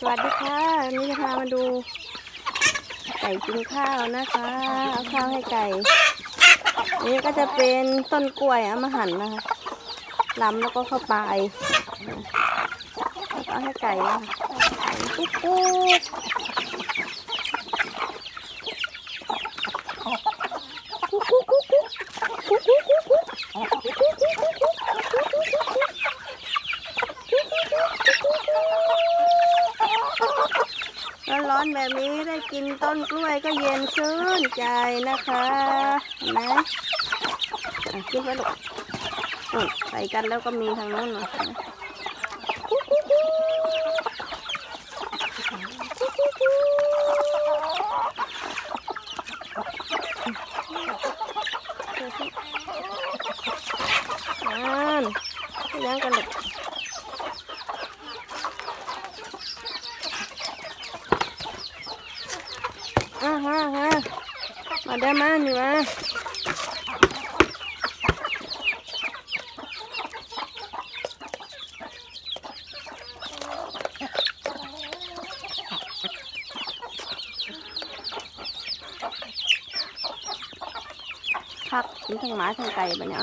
สวัสดีค่ะวันนี้จะพามาดู ไก่กินข้าวนะคะเอาข้าวให้ไก่ นี่ก็จะเป็นต้นกล้วยเอามาหั่นนะคะลำแล้วก็เข้าไปเอาให้ไก่นะคะไก่กุ๊กกุ๊ ร้อนๆแบบนี้ได้กินต้นกล้วยก็เย็นชื่นใจนะคะเห็นไหมอะกินไปลูกใส่กันแล้วก็มีทางโน้นเนาะนั่นยังกันลูก อ่าฮะฮะมาได้มานี่มาพักกินทั้งหมาทั้งไก่ปะเนี่ย